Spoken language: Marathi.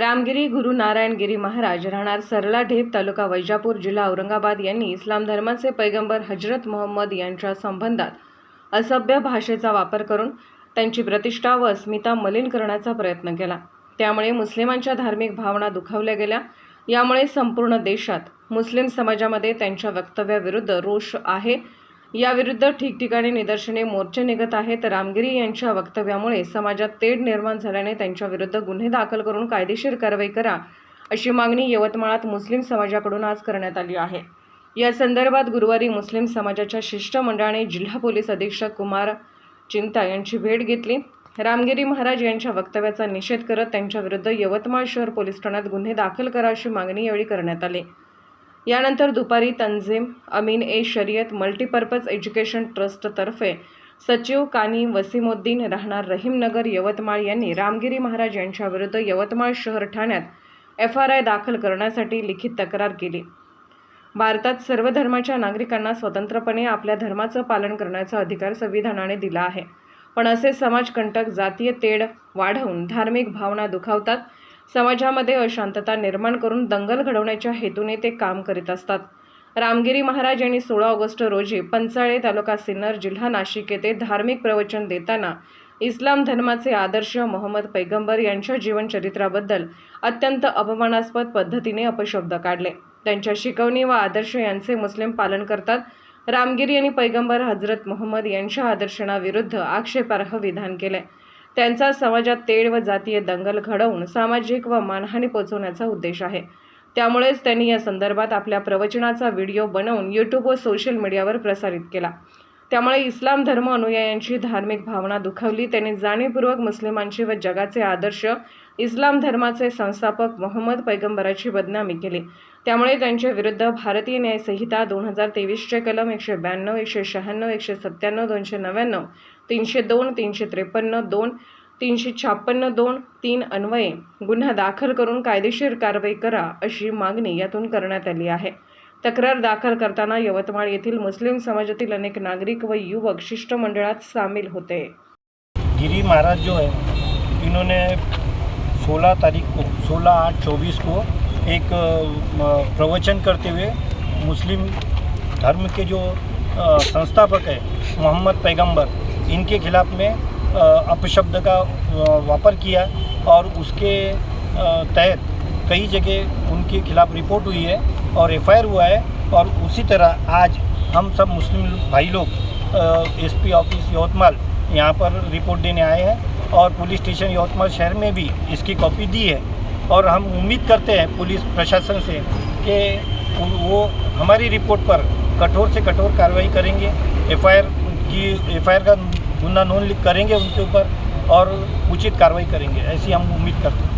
रामगिरी गुरु नारायणगिरी महाराज राहणार सरला ढेप तालुका वैजापूर जिल्हा औरंगाबाद यांनी इस्लाम धर्माचे पैगंबर हजरत मोहम्मद यांच्या संबंधात असभ्य भाषेचा वापर करून त्यांची प्रतिष्ठा व अस्मिता मलिन करण्याचा प्रयत्न केला. त्यामुळे मुस्लिमांच्या धार्मिक भावना दुखावल्या गेल्या. यामुळे संपूर्ण देशात मुस्लिम समाजामध्ये त्यांच्या वक्तव्याविरुद्ध रोष आहे. याविरुद्ध ठिकठिकाणी निदर्शने मोर्चे निघत आहेत. रामगिरी यांच्या वक्तव्यामुळे समाजात तेढ निर्माण झाल्याने त्यांच्याविरुद्ध गुन्हे दाखल करून कायदेशीर कारवाई करा अशी मागणी यवतमाळात मुस्लिम समाजाकडून आज करण्यात आली आहे. या संदर्भात गुरुवारी मुस्लिम समाजाच्या शिष्टमंडळाने जिल्हा पोलीस अधीक्षक कुमार चिंता यांची भेट घेतली. रामगिरी महाराज यांच्या वक्तव्याचा निषेध करत त्यांच्याविरुद्ध यवतमाळ शहर पोलीस ठाण्यात गुन्हे दाखल करा अशी मागणी यावेळी करण्यात आली. यानंतर दुपारी तंझीम अमीन ए शरियत मल्टीपर्पज एज्युकेशन ट्रस्टतर्फे सचिव कानी वसीमुद्दीन राहणार रहीमनगर यवतमाळ यांनी रामगिरी महाराज यांच्याविरुद्ध यवतमाळ शहर ठाण्यात एफ आर आय दाखल करण्यासाठी लिखित तक्रार केली. भारतात सर्व धर्माच्या नागरिकांना स्वतंत्रपणे आपल्या धर्माचं पालन करण्याचा अधिकार संविधानाने दिला आहे. पण असे समाजकंटक जातीय तेढ वाढवून धार्मिक भावना दुखावतात समाजामध्ये अशांतता निर्माण करून दंगल घडवण्याच्या हेतूने ते काम करीत असतात. रामगिरी महाराज यांनी सोळा ऑगस्ट रोजी पंचाळे तालुका सिन्नर जिल्हा नाशिक येथे धार्मिक प्रवचन देताना इस्लाम धर्माचे आदर्श मोहम्मद पैगंबर यांच्या जीवनचरित्राबद्दल अत्यंत अपमानास्पद पद्धतीने अपशब्द काढले. त्यांच्या शिकवणी व आदर्श यांचे मुस्लिम पालन करतात. रामगिरी यांनी पैगंबर हजरत मोहम्मद यांच्या आदर्शनाविरुद्ध आक्षेपार्ह विधान केले. त्यांचा समाजात तेढ व जातीय दंगल घडवून सामाजिक व मानहानी पोचवण्याचा उद्देश आहे. त्यामुळेच त्यांनी या संदर्भात आपल्या प्रवचनाचा व्हिडिओ बनवून यूट्यूब व सोशल मीडियावर प्रसारित केला. त्यामुळे इस्लाम धर्म अनुयायांची धार्मिक भावना दुखावली. त्यांनी जाणीवपूर्वक मुस्लिमांची व जगाचे आदर्श इस्लाम धर्माचे संस्थापक मोहम्मद पैगंबराची बदनामी केली. त्यामुळे त्यांच्या विरुद्ध भारतीय न्यायसंहिता दोन हजार तेवीसचे कलम एकशे ब्याण्णव एकशे शहाण्णव एकशे सत्त्याण्णव दोनशे नव्याण्णव तीनशे दोन तीनशे त्रेपन्न दोन तीनशे छापन्न दोन तीन अन्वये गुन्हा दाखल करून कायदेशीर कारवाई करा अशी मागणी यातून करण्यात आली आहे. तक्रार दाखल करताना यवतमाळ येथील मुस्लिम समाजातील अनेक नागरिक व युवक शिष्टमंडळात सामील होते. गिरी महाराज जो है इन्होंने 16 तारीख को 16 आठ चौबीस को एक प्रवचन करते हुए मुस्लिम धर्म के जो संस्थापक है मोहम्मद पैगंबर इनके खिलाफ में अपशब्द का वापर किया और उसके तहत कई जगह उनके खिलाफ रिपोर्ट हुई है और एफआईआर हुआ है और उसी तरह आज हम सब मुस्लिम भाई लोग एसपी ऑफ़िस यवतमाल यहाँ पर रिपोर्ट देने आए हैं और पुलिस स्टेशन यवतमाल शहर में भी इसकी कॉपी दी है और हम उम्मीद करते हैं पुलिस प्रशासन से कि वो हमारी रिपोर्ट पर कठोर से कठोर कार्रवाई करेंगे। एफआईआर की, एफआईआर का गुना नोंद करेंगे उनके ऊपर और उचित कार्रवाई करेंगे, ऐसी हम उम्मीद करते हैं।